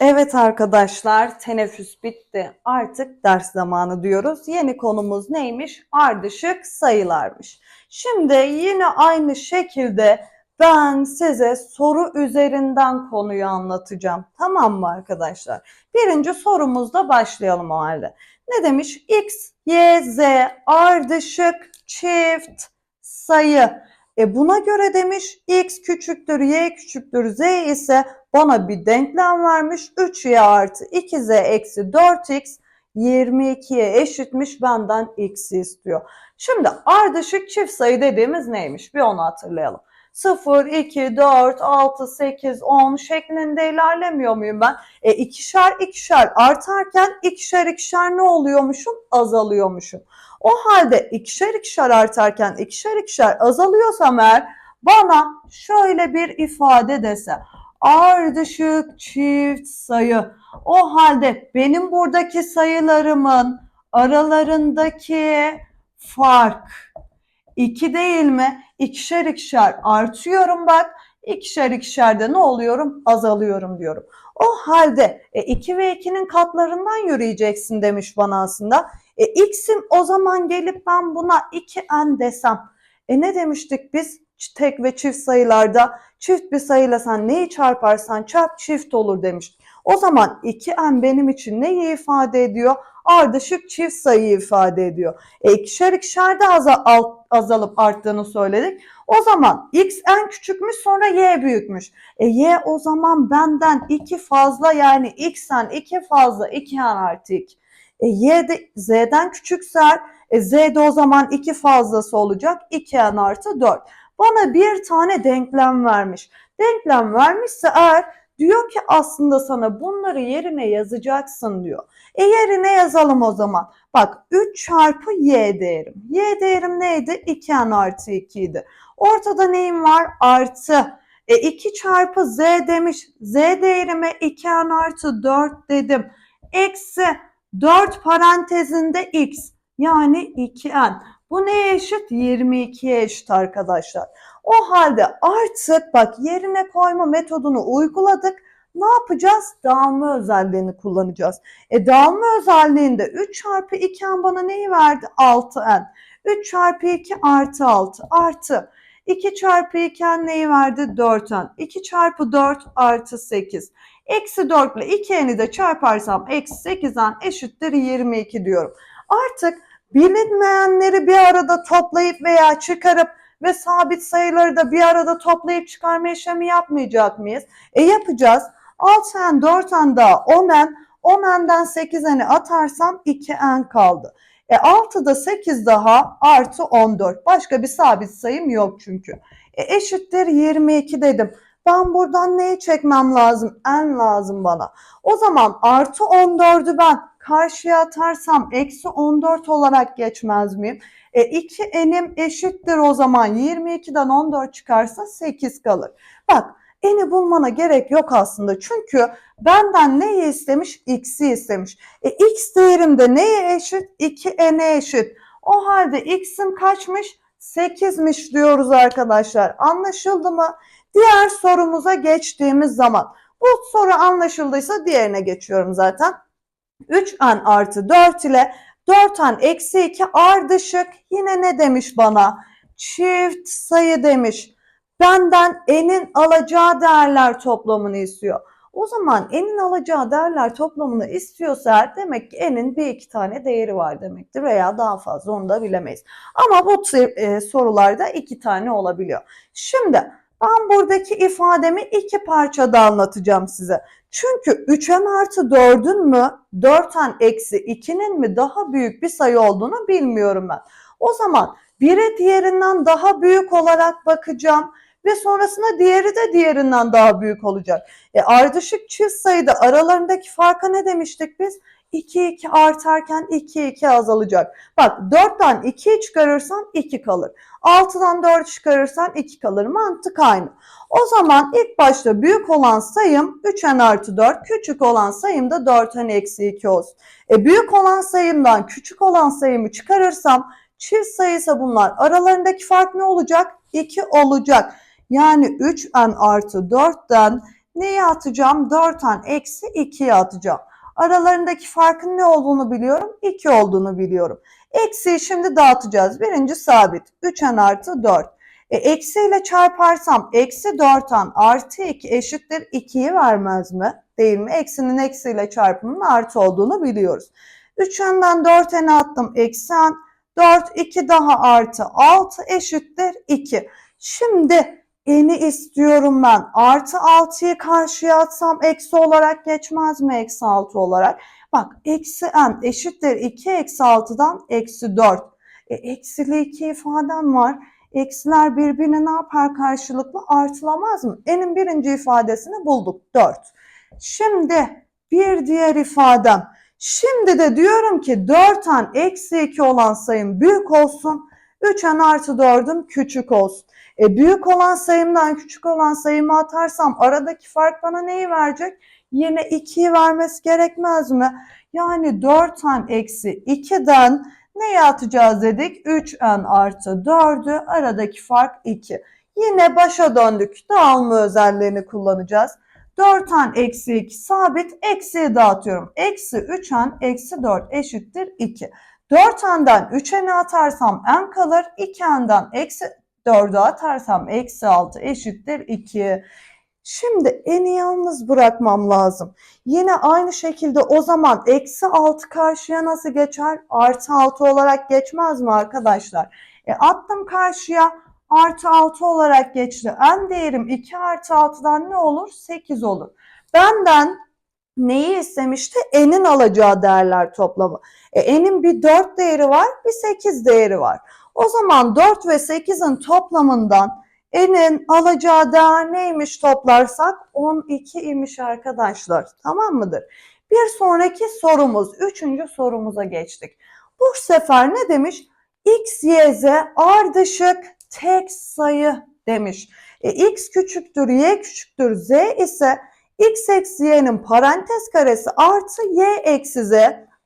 Evet arkadaşlar, teneffüs bitti. Artık ders zamanı diyoruz. Yeni konumuz neymiş? Ardışık sayılarmış. Şimdi yine aynı şekilde ben size soru üzerinden konuyu anlatacağım. Tamam mı arkadaşlar? Birinci sorumuzda başlayalım o halde. Ne demiş? X, Y, Z ardışık çift sayı. E buna göre demiş x küçüktür y küçüktür z ise bana bir denklem vermiş. 3y artı 2z eksi 4x 22'ye eşitmiş benden x'i istiyor. Şimdi ardışık çift sayı dediğimiz neymiş? Bir onu hatırlayalım. 0, 2, 4, 6, 8, 10 şeklinde ilerlemiyor muyum ben? E, ikişer ikişer artarken ikişer ikişer ne oluyormuşum? Azalıyormuşum. O halde ikişer ikişer artarken ikişer ikişer azalıyorsam eğer bana şöyle bir ifade dese ardışık çift sayı. O halde benim buradaki sayılarımın aralarındaki fark 2 değil mi? İkişer ikişer artıyorum bak. İkişer ikişer de ne oluyorum? Azalıyorum diyorum. O halde e, 2 ve 2'nin katlarından yürüyeceksin demiş bana aslında. E, x'im o zaman gelip ben buna 2n desem. E ne demiştik biz tek ve çift sayılarda? Çift bir sayıyla sen neyi çarparsan çarp çift olur demiştik. O zaman 2n benim için neyi ifade ediyor? Ardışık çift sayıyı ifade ediyor. E ikişer ikişer de azalıp arttığını söyledik. O zaman x en küçükmüş sonra y büyükmüş. E y o zaman benden 2 fazla yani x'en 2 fazla 2n artı 2. E, y de z'den küçükse e, z de o zaman 2 fazlası olacak 2n artı 4. Bana bir tane denklem vermiş. Denklem vermişse eğer diyor ki aslında sana bunları yerine yazacaksın diyor. E yerine yazalım o zaman. Bak 3 çarpı y değerim. Y değerim neydi? 2n artı 2 idi. Ortada neyim var? Artı. E 2 çarpı z demiş. Z değerime 2n artı 4 dedim. Eksi 4 parantezinde x yani 2n. Bu neye eşit? 22'ye eşit arkadaşlar. O halde artık bak yerine koyma metodunu uyguladık. Ne yapacağız? Dağılma özelliğini kullanacağız. E dağılma özelliğinde 3 çarpı 2n bana neyi verdi? 6n. 3 çarpı 2 artı 6 artı 2 çarpı 2n neyi verdi? 4n. 2 çarpı 4 artı 8. Eksi 4 ile 2n'i de çarparsam eksi 8'den eşittir 22 diyorum. Artık bilinmeyenleri bir arada toplayıp veya çıkarıp ve sabit sayıları da bir arada toplayıp çıkarma işlemi yapmayacak mıyız? E yapacağız. 6n 4n daha 10n 10n'den 8n'i atarsam 2n kaldı. E 6'da 8 daha artı 14. Başka bir sabit sayım yok çünkü. E eşittir 22 dedim. Ben buradan neyi çekmem lazım? En lazım bana. O zaman artı 14'ü ben karşıya atarsam eksi 14 olarak geçmez miyim? E 2 enim eşittir o zaman 22'den 14 çıkarsa 8 kalır. Bak eni bulmana gerek yok aslında. Çünkü benden neyi istemiş? X'i istemiş. E x değerim de neye eşit? 2 n'e eşit. O halde x'im kaçmış? 8'miş diyoruz arkadaşlar. Anlaşıldı mı? Diğer sorumuza geçtiğimiz zaman. Bu soru anlaşıldıysa diğerine geçiyorum zaten. 3n artı 4 ile 4n eksi 2 ardışık yine ne demiş bana? Çift sayı demiş. Benden n'in alacağı değerler toplamını istiyor. O zaman n'in alacağı değerler toplamını istiyorsa demek ki n'in bir iki tane değeri var demektir veya daha fazla onu da bilemeyiz. Ama bu e, sorularda iki tane olabiliyor. Şimdi ben buradaki ifademi iki parçada anlatacağım size. Çünkü 3n artı 4'ün mü 4n eksi 2'nin mi daha büyük bir sayı olduğunu bilmiyorum ben. O zaman biri diğerinden daha büyük olarak bakacağım ve sonrasında diğeri de diğerinden daha büyük olacak. E ardışık çift sayıda aralarındaki farka ne demiştik biz? 2 2 artarken 2 2 azalacak. Bak 4'ten 2'yi çıkarırsan 2 kalır. 6'dan 4 çıkarırsan 2 kalır. Mantık aynı. O zaman ilk başta büyük olan sayım 3n artı 4, küçük olan sayım da 4n eksi 2 olsun. E büyük olan sayımdan küçük olan sayımı çıkarırsam çift sayısı bunlar. Aralarındaki fark ne olacak? 2 olacak. Yani 3n artı 4'ten neyi atacağım? 4n eksi 2'yi atacağım. Aralarındaki farkın ne olduğunu biliyorum. 2 olduğunu biliyorum. Eksiyi şimdi dağıtacağız. Birinci sabit. 3n artı 4. E, eksiyle çarparsam eksi 4n artı 2 eşittir 2'yi vermez mi? Değil mi? Eksinin eksiyle çarpımının artı olduğunu biliyoruz. 3n'den 4n'e attım. Eksi n. 4, 2 daha artı 6 eşittir 2. Şimdi n'i istiyorum ben. Artı 6'yı karşıya atsam eksi olarak geçmez mi? Eksi 6 olarak. Bak eksi n eşittir 2 eksi 6'dan eksi 4. E, eksili 2 ifadem var. Eksiler birbirine ne yapar karşılıklı? Artılamaz mı? N'in birinci ifadesini bulduk. 4. Şimdi bir diğer ifadem. Şimdi de diyorum ki 4n eksi 2 olan sayım büyük olsun. 3n artı 4'üm küçük olsun. E, büyük olan sayımdan küçük olan sayımı atarsam aradaki fark bana neyi verecek? Yine 2'yi vermesi gerekmez mi? Yani 4n eksi 2'den Neye atacağız dedik? 3n artı 4'ü aradaki fark 2. Yine başa döndük. Dağılma özelliğini kullanacağız. 4n eksi 2 sabit. Eksiye dağıtıyorum. Eksi 3n eksi 4 eşittir 2. 4n'den 3n'e atarsam n kalır. 2n'den eksi 4'ü atarsam eksi 6 eşittir 2. Şimdi n'i yalnız bırakmam lazım. Yine aynı şekilde o zaman eksi 6 karşıya nasıl geçer? Artı 6 olarak geçmez mi arkadaşlar? E attım karşıya artı 6 olarak geçti. En değerim 2 artı 6'dan ne olur? 8 olur. Benden neyi istemişti? N'in alacağı değerler toplamı. E, N'in bir 4 değeri var, bir 8 değeri var. O zaman 4 ve 8'in toplamından N'in alacağı değer neymiş toplarsak? 12 imiş arkadaşlar. Tamam mıdır? Bir sonraki sorumuz, üçüncü sorumuza geçtik. Bu sefer ne demiş? X, Y, Z ardışık tek sayı demiş. E, X küçüktür, Y küçüktür, Z ise X eksi Y'nin parantez karesi artı Y eksi Z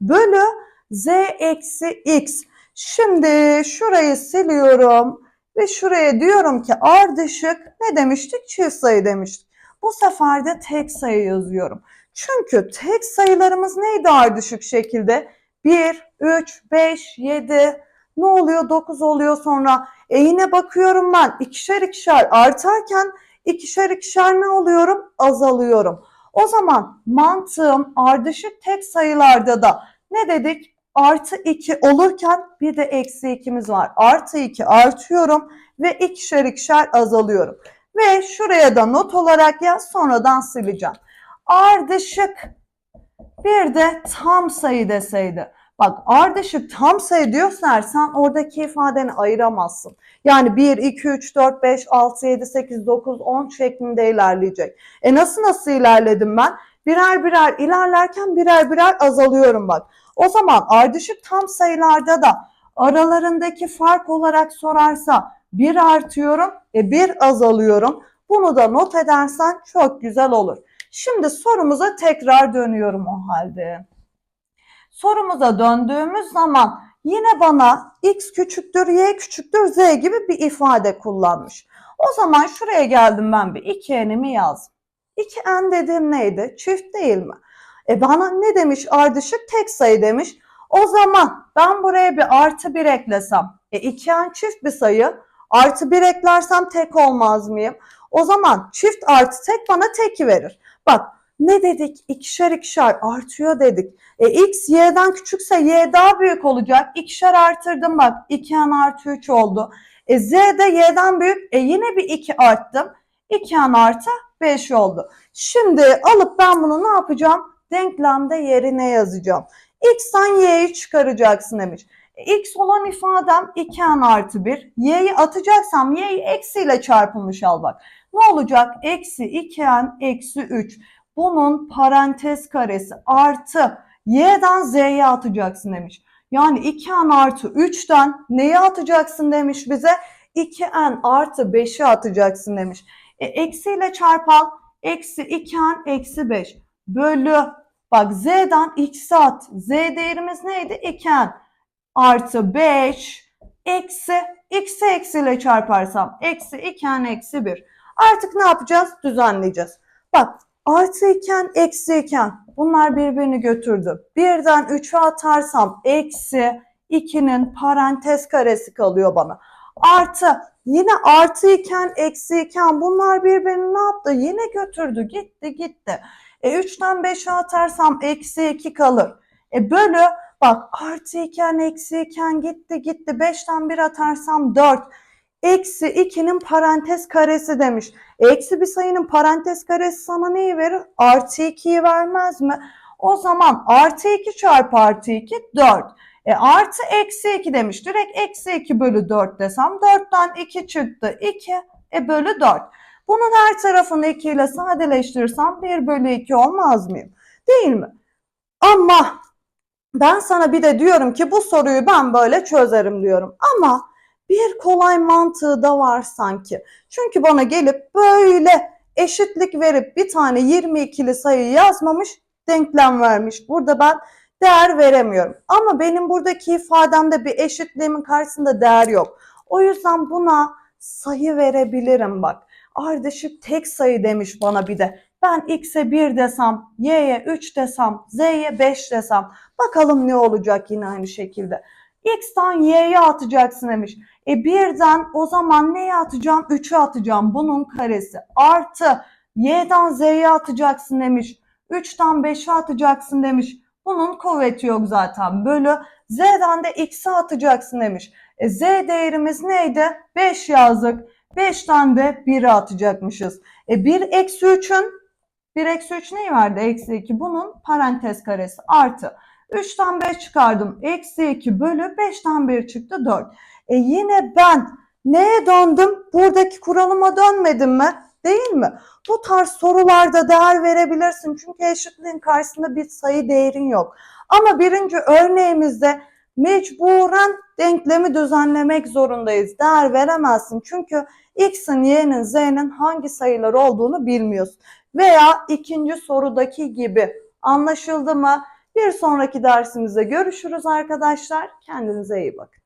bölü Z eksi X. Şimdi şurayı siliyorum. Ve şuraya diyorum ki ardışık ne demiştik? Çift sayı demiştik. Bu sefer de tek sayı yazıyorum. Çünkü tek sayılarımız neydi ardışık şekilde? 1, 3, 5, 7, ne oluyor? 9 oluyor sonra. E yine bakıyorum ben ikişer ikişer artarken ikişer ikişer ne oluyorum? Azalıyorum. O zaman mantığım ardışık tek sayılarda da ne dedik? artı 2 olurken bir de eksi 2'miz var. Artı 2 artıyorum ve ikişer ikişer azalıyorum. Ve şuraya da not olarak yaz sonradan sileceğim. Ardışık bir de tam sayı deseydi. Bak ardışık tam sayı diyorsan oradaki ifadeni ayıramazsın. Yani 1, 2, 3, 4, 5, 6, 7, 8, 9, 10 şeklinde ilerleyecek. E nasıl nasıl ilerledim ben? Birer birer ilerlerken birer birer azalıyorum bak. O zaman ardışık tam sayılarda da aralarındaki fark olarak sorarsa bir artıyorum e bir azalıyorum. Bunu da not edersen çok güzel olur. Şimdi sorumuza tekrar dönüyorum o halde. Sorumuza döndüğümüz zaman yine bana x küçüktür, y küçüktür, z gibi bir ifade kullanmış. O zaman şuraya geldim ben bir 2n'imi yazdım. 2n dediğim neydi? Çift değil mi? E bana ne demiş ardışık? Tek sayı demiş. O zaman ben buraya bir artı bir eklesem. E 2n çift bir sayı. Artı bir eklersem tek olmaz mıyım? O zaman çift artı tek bana teki verir. Bak ne dedik? İkişer ikişer artıyor dedik. E x y'den küçükse y daha büyük olacak. İkişer artırdım bak. 2n artı 3 oldu. E z de y'den büyük. E yine bir 2 arttım. 2n artı 5 oldu. Şimdi alıp ben bunu ne yapacağım? Denklemde yerine yazacağım. X'ten y'yi çıkaracaksın demiş. E, X olan ifadem 2n artı 1. Y'yi atacaksam y'yi eksiyle çarpılmış al bak. Ne olacak? Eksi 2n eksi 3. Bunun parantez karesi artı y'den z'ye atacaksın demiş. Yani 2n artı 3'ten neyi atacaksın demiş bize? 2n artı 5'i atacaksın demiş. E, eksiyle çarpal. Eksi 2n eksi 5 bölü bak z'den x'i at. Z değerimiz neydi? 2n artı 5 eksi x'i eksiyle çarparsam eksi 2n eksi 1. Artık ne yapacağız? Düzenleyeceğiz. Bak Artı iken eksi iken bunlar birbirini götürdü. Birden 3'ü atarsam eksi 2'nin parantez karesi kalıyor bana. Artı yine artı iken eksi iken bunlar birbirini ne yaptı? Yine götürdü gitti gitti. E 3'ten 5'e atarsam eksi 2 kalır. E bölü bak artı iken eksi iken gitti gitti. 5'ten 1 atarsam 4. Eksi 2'nin parantez karesi demiş. Eksi bir sayının parantez karesi sana neyi verir? Artı 2'yi vermez mi? O zaman artı 2 çarpı artı 2 4. E artı eksi 2 demiş. Direkt eksi 2 bölü 4 desem 4'ten 2 çıktı. 2 e bölü 4. Bunun her tarafını 2 ile sadeleştirirsem 1 bölü 2 olmaz mıyım? Değil mi? Ama ben sana bir de diyorum ki bu soruyu ben böyle çözerim diyorum. Ama bir kolay mantığı da var sanki. Çünkü bana gelip böyle eşitlik verip bir tane 22'li sayı yazmamış, denklem vermiş. Burada ben değer veremiyorum. Ama benim buradaki ifademde bir eşitliğimin karşısında değer yok. O yüzden buna sayı verebilirim bak. Ardışık tek sayı demiş bana bir de. Ben x'e 1 desem, y'ye 3 desem, z'ye 5 desem. Bakalım ne olacak yine aynı şekilde. X'ten y'ye atacaksın demiş. E birden o zaman neye atacağım? 3'ü atacağım. Bunun karesi. Artı y'den z'ye atacaksın demiş. 3'ten 5'e atacaksın demiş. Bunun kuvveti yok zaten. Bölü z'den de x'e atacaksın demiş. E z değerimiz neydi? 5 yazdık. 5'ten de 1'e atacakmışız. E 1 eksi 3'ün 1 eksi 3 neyi verdi? Eksi 2. Bunun parantez karesi artı. 3'ten 5 çıkardım. Eksi 2 bölü 5'ten 1 çıktı 4. E yine ben neye döndüm? Buradaki kuralıma dönmedim mi? Değil mi? Bu tarz sorularda değer verebilirsin. Çünkü eşitliğin karşısında bir sayı değerin yok. Ama birinci örneğimizde mecburen denklemi düzenlemek zorundayız. Değer veremezsin. Çünkü x'in, y'nin, z'nin hangi sayılar olduğunu bilmiyorsun. Veya ikinci sorudaki gibi anlaşıldı mı? Bir sonraki dersimizde görüşürüz arkadaşlar. Kendinize iyi bakın.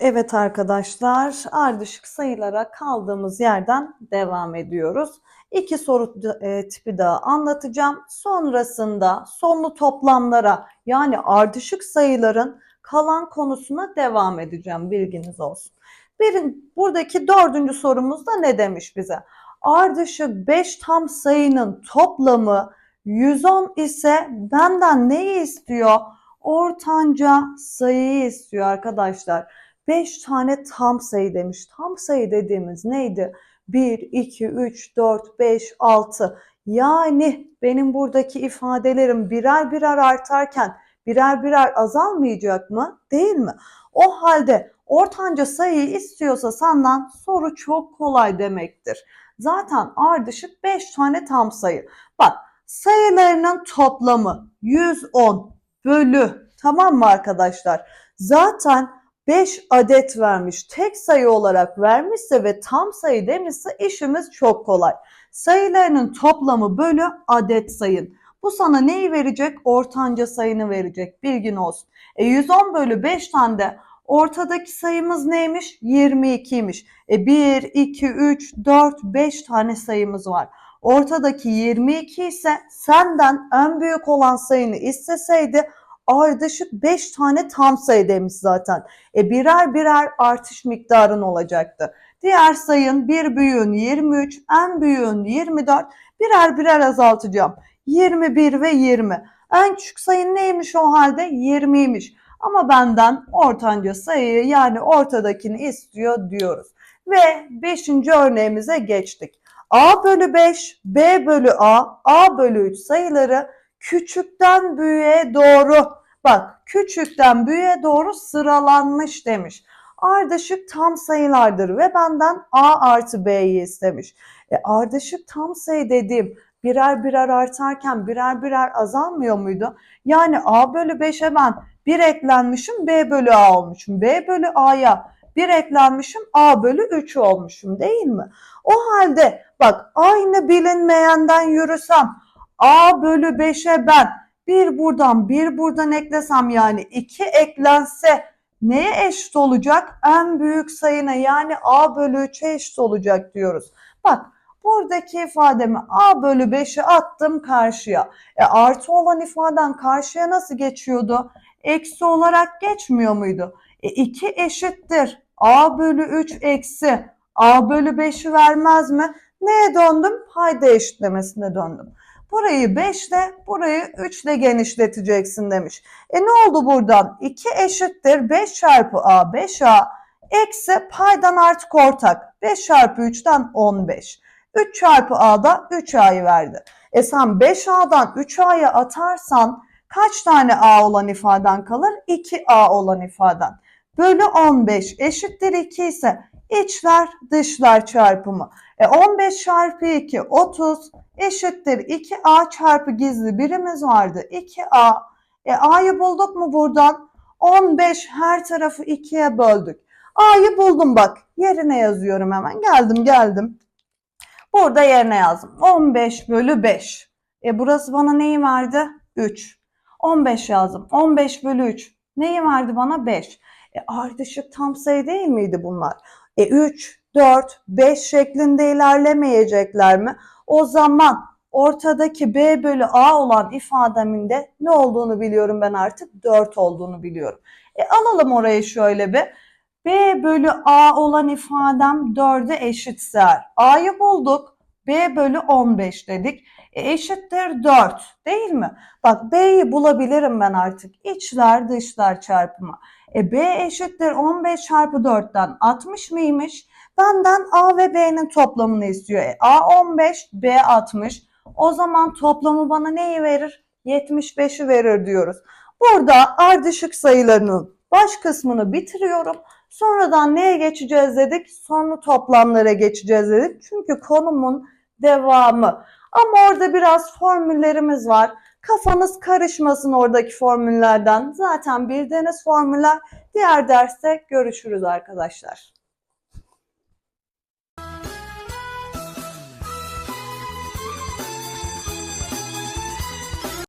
Evet arkadaşlar, ardışık sayılara kaldığımız yerden devam ediyoruz. İki soru e, tipi daha anlatacağım. Sonrasında sonlu toplamlara yani ardışık sayıların kalan konusuna devam edeceğim. Bilginiz olsun. Birin, buradaki dördüncü sorumuzda ne demiş bize? Ardışık 5 tam sayının toplamı 110 ise benden neyi istiyor? Ortanca sayıyı istiyor arkadaşlar. 5 tane tam sayı demiş. Tam sayı dediğimiz neydi? 1, 2, 3, 4, 5, 6. Yani benim buradaki ifadelerim birer birer artarken birer birer azalmayacak mı? Değil mi? O halde ortanca sayıyı istiyorsa senden soru çok kolay demektir. Zaten ardışık 5 tane tam sayı. Bak sayılarının toplamı 110 bölü tamam mı arkadaşlar? Zaten 5 adet vermiş. Tek sayı olarak vermişse ve tam sayı demişse işimiz çok kolay. Sayılarının toplamı bölü adet sayın. Bu sana neyi verecek? Ortanca sayını verecek. Bilgin olsun. E 110 bölü 5'ten de ortadaki sayımız neymiş? 22'ymiş. E 1, 2, 3, 4, 5 tane sayımız var. Ortadaki 22 ise senden en büyük olan sayını isteseydi ardışık 5 tane tam sayı demiş zaten. E birer birer artış miktarın olacaktı. Diğer sayın bir büyüğün 23, en büyüğün 24 birer birer azaltacağım. 21 ve 20. En küçük sayın neymiş o halde? 20'ymiş. Ama benden ortanca sayıyı yani ortadakini istiyor diyoruz. Ve 5. örneğimize geçtik. A bölü 5, B bölü A, A bölü 3 sayıları küçükten büyüğe doğru bak küçükten büyüğe doğru sıralanmış demiş. Ardışık tam sayılardır ve benden A artı B'yi istemiş. E, ardışık tam sayı dediğim birer birer artarken birer birer azalmıyor muydu? Yani A bölü 5'e ben 1 eklenmişim B bölü A olmuşum. B bölü A'ya 1 eklenmişim A bölü 3 olmuşum değil mi? O halde bak aynı bilinmeyenden yürüsem A bölü 5'e ben bir buradan bir buradan eklesem yani 2 eklense neye eşit olacak? En büyük sayına yani a bölü 3'e eşit olacak diyoruz. Bak buradaki ifademi a bölü 5'i attım karşıya. E artı olan ifaden karşıya nasıl geçiyordu? Eksi olarak geçmiyor muydu? E 2 eşittir. a bölü 3 eksi a bölü 5'i vermez mi? Neye döndüm? Payda eşitlemesine döndüm. Burayı 5 ile burayı 3 ile genişleteceksin demiş. E ne oldu buradan? 2 eşittir 5 çarpı a 5a eksi paydan artık ortak. 5 çarpı 3'ten 15. 3 çarpı a'da 3a'yı verdi. E sen 5a'dan 3a'ya atarsan kaç tane a olan ifaden kalır? 2a olan ifaden. Bölü 15 eşittir 2 ise içler dışlar çarpımı. E 15 çarpı 2 30 eşittir 2a çarpı gizli birimiz vardı. 2a. E a'yı bulduk mu buradan? 15 her tarafı 2'ye böldük. A'yı buldum bak. Yerine yazıyorum hemen. Geldim geldim. Burada yerine yazdım. 15 bölü 5. E burası bana neyi verdi? 3. 15 yazdım. 15 bölü 3. Neyi verdi bana? 5. E ardışık tam sayı değil miydi bunlar? E 3, 4, 5 şeklinde ilerlemeyecekler mi? O zaman ortadaki B bölü A olan ifademin de ne olduğunu biliyorum ben artık 4 olduğunu biliyorum. E alalım orayı şöyle bir. B bölü A olan ifadem 4'e eşitse. A'yı bulduk. B bölü 15 dedik. E eşittir 4 değil mi? Bak B'yi bulabilirim ben artık. İçler dışlar çarpımı. E B eşittir 15 çarpı 4'ten 60 mıymış? Benden A ve B'nin toplamını istiyor. E, A 15, B 60. O zaman toplamı bana neyi verir? 75'i verir diyoruz. Burada ardışık sayılarının baş kısmını bitiriyorum. Sonradan neye geçeceğiz dedik? Sonlu toplamlara geçeceğiz dedik. Çünkü konumun devamı. Ama orada biraz formüllerimiz var. Kafanız karışmasın oradaki formüllerden. Zaten bildiğiniz formüller. Diğer derste görüşürüz arkadaşlar.